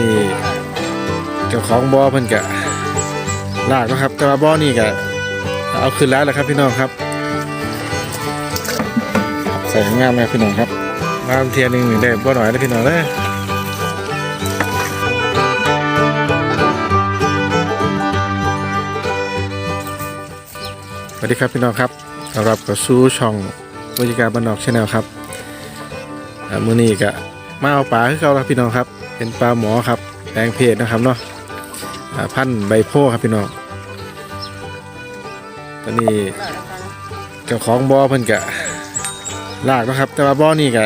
นี่เจ้าของบ่อเพิ่นกะลากนะครับ แต่ว่าบ่อนี่กะเอาขึ้นแล้วแหละครับพี่น้องครับ ใส่งามเลยพี่น้องครับมาเทียนหนึ่งได้บ่หน่อยนะพี่น้องเลยสวัสดีครับพี่น้องครับต้อรับกับสู่ช่องวิจิการบ้านนอกชาแนลครับมื้อนี้ก็ มาเอาปลาคือเก่าแล้วพี่น้องครับ เป็นปลาหมอครับแปลงเพศนะครับเนาะพันใบโพครับพี่น้องตอนนี้เจ้าของบ่อเพิ่นกะลากนะครับ แต่ว่าบ่อนี่ก็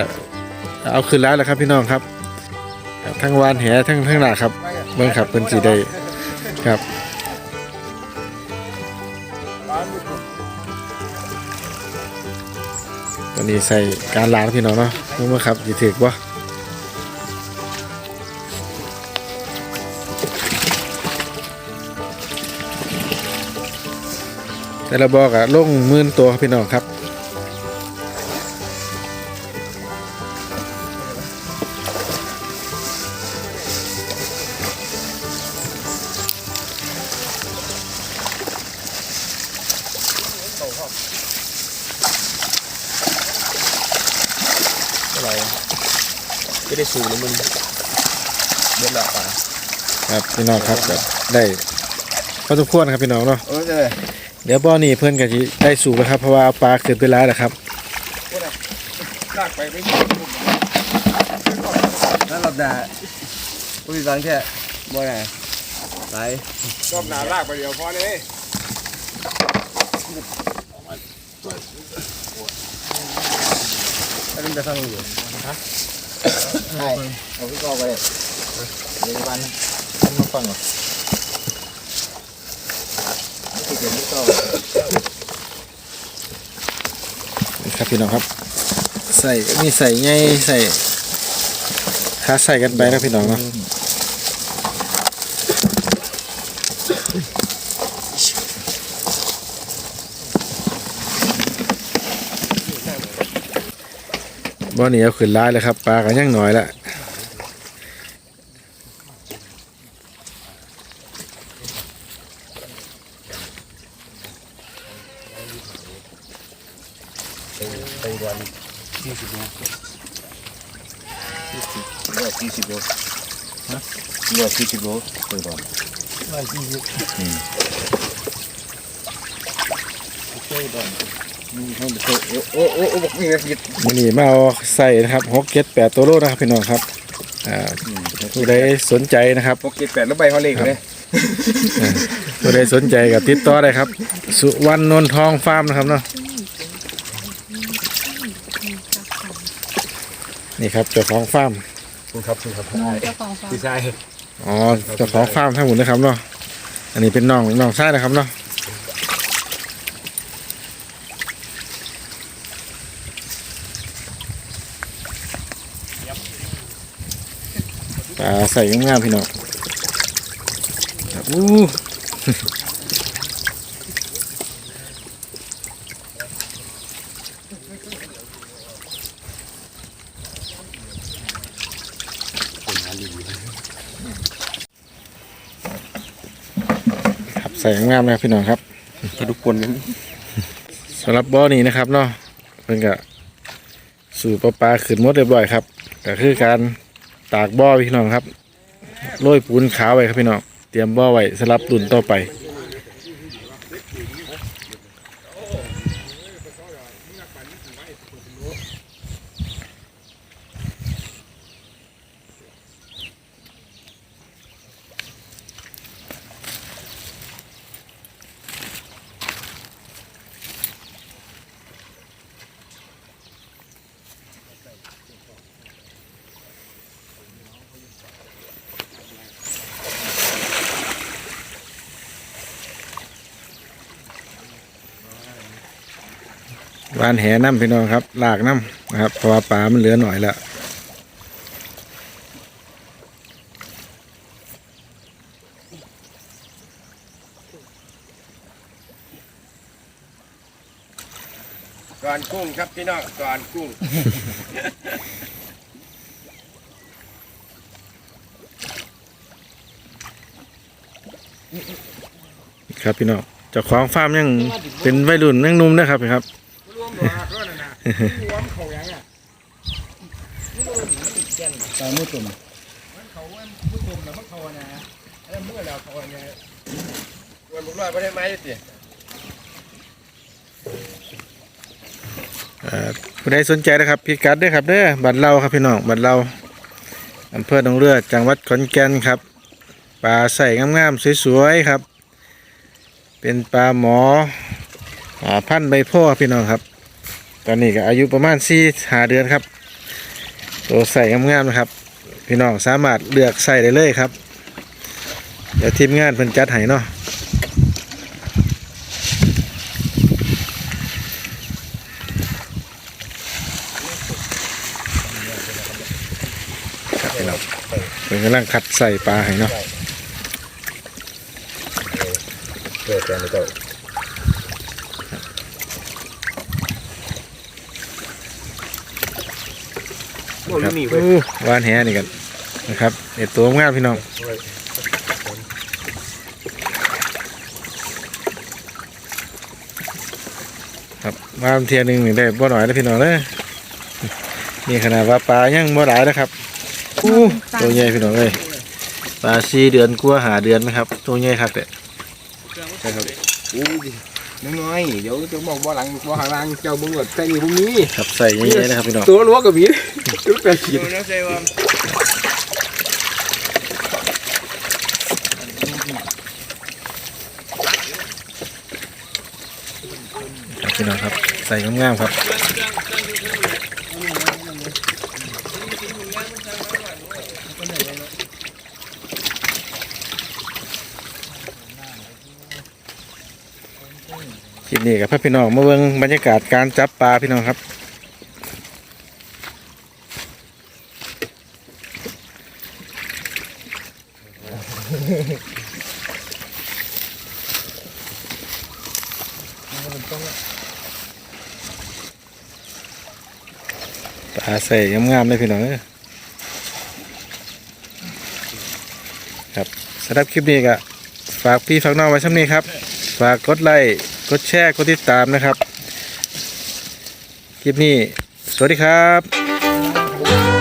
เอาขึ้นแล้วแหละครับพี่น้องครับ ทั้งวานแหทั้งทั้งหลากครับเบิ่งครับเป็นสีได้ครับตอนนี้ใส่การล้างพี่น้องเนาะรู้ไหมครับสิถึกบ่ แต่ละบอกอะลงหมื่นตัวครับพี่น้องครับอะไรก็ได้สูงแล้วมันเดือดร้อนป่ะครับพี่น้องครับก็ได้พอสมควรครับพี่น้องเนาะเออเลย เดี๋ยวบ่อนี้เพื่อนก็จะได้สูบแล้วครับ เพราะว่าเอาปลาขึ้นไปแล้วนะครับลากไปไม่หมดนั่นหลับด่าอุ้ยฟังแค่บ่ไงไหลรอบหนาลากไปเดียวพอเลยแล้วมันจะฟังอยู่ฮะใช่เอาพี่ก็ไปเดี๋ยววันมันมาฟังเหรอ ดี๋ยวนี้ก็ครับพี่น้องครับ ใส่มีใส่ไงใส่ขาใส่กันไปนะพี่น้องเนาะบ่อนี้เอาขึ้นร้ายเลยครับปลากันยังหน่อยละ ไปเดือนยี่สิบโลเลือดยี่สิบโลฮะเลือดยี่สิบโลไปเดือนเลือดยี่สิบอืมไปเดือนนี่ให้ดูโอ้โอ้โอ้โอ้บอกนี่นะยิดมื้อนี้มาเอาใส่นะครับหกเจ็ดแปดตัวโลนะครับพี่น้องครับอ่าผู้ใดสนใจนะครับหกเจ็ดแปดแล้วใบเขาเล็กเลยผู้ใดสนใจกับติดต่อได้ครับ สุวรรณนนทองฟาร์มนะครับเนาะ นี่ครับเจ้าของฟาร์มคุณครับคุณครับเจ้าของฟาร์มพี่ชายอ๋อเจ้าของฟาร์มทั้งหมดนะครับเนาะอันนี้เป็นน้องน้องชายนะครับเนาะปลาใส่งามๆพี่น้องอู้ ครับใส่งามๆนะครับพี่น้องครับทุกคนนั้นสำหรับบ่อนี้นะครับเนาะเพิ่นก็สู่ปลาปลาขึ้นหมดเรียบร้อยครับก็คือการตากบ่อพี่น้องครับโรยปูนขาวไว้ครับพี่น้องเตรียมบ่อไว้สำหรับตุนต่อไป วานแหน้ำพี่น้องครับลากน้ำนะครับเพราะว่าปลามันเหลือหน่อยแล้วก่อนกุ้งครับพี่น้องก่อนกุ้งครับพี่น้องเจ้าของฟาร์มยังเป็นวัยรุ่นยังหนุ่มนะครับครับ หรอก็นั่นนะรวมเขายังอะตายมือตุ่มมันเขาว่าผู้ชมนะมันเขานะแล้วเมื่อแล้วเขาเนี่ยรวมบุกรอดไม่ได้ไหมสิเอ่อผู้ใดสนใจนะครับพิกัดด้วยครับเด้อบัตรเราครับพี่น้องบัตรเราอำเภอหนองเรือจังหวัดขอนแก่นครับปลาใส่งามๆสวยๆครับ เป็นปลาหมออ่าพันใบพ่อพี่น้องครับ ตอนนี้ก็อายุประมาณสี่หาเดือนครับ ตัวใส่งามๆนะครับ พี่น้องสามารถเลือกใส่ได้เลยครับเดี๋ยวทีมงานเพิ่นจัดให้เนาะครับพี่น้องเพิ่นกำลังคัดใส่ปลาให้เนาะ เกิดแต่ไม่เจ้า โอ้ยครับมีเว้ยอู้วานแหนี่กันนะครับเด็ดตัวงามพี่น้องครับวานเทียหนึงนี่ได้บ่หน่อยแล้วพี่น้องเลยนี่ขนาดว่าปลายังบ่หลายนะครับอู้ตัวใหญ่พี่น้องเลยปลาสี่เดือนกว่าหาเดือนนะครับตัวใหญ่ครับเด็ดใช่ครับอู้ ดิน้อยๆเดี๋ยวจะบอกว่าหลังว่าหางล่างเจ้าบึงหมดใส่นี่พวกนี้ครับใส่ใหญ่ๆนะครับพี่น้องตัวล้วกับบีจุดแปดขีดครับพี่น้องครับ ใส่งามๆครับ คลิปนี้กับพี่น้องมาเบิ่งบรรยากาศการจับปลาพี่น้องครับ ปลาใส่งามๆเลยพี่น้องเอ้ยครับสำหรับคลิปนี้ก็ฝากพี่ฝากน้องไว้ช่ำนี้ครับ ฝากกดไลค์ กดแชร์กดติดตามนะครับ คลิปนี้ สวัสดีครับ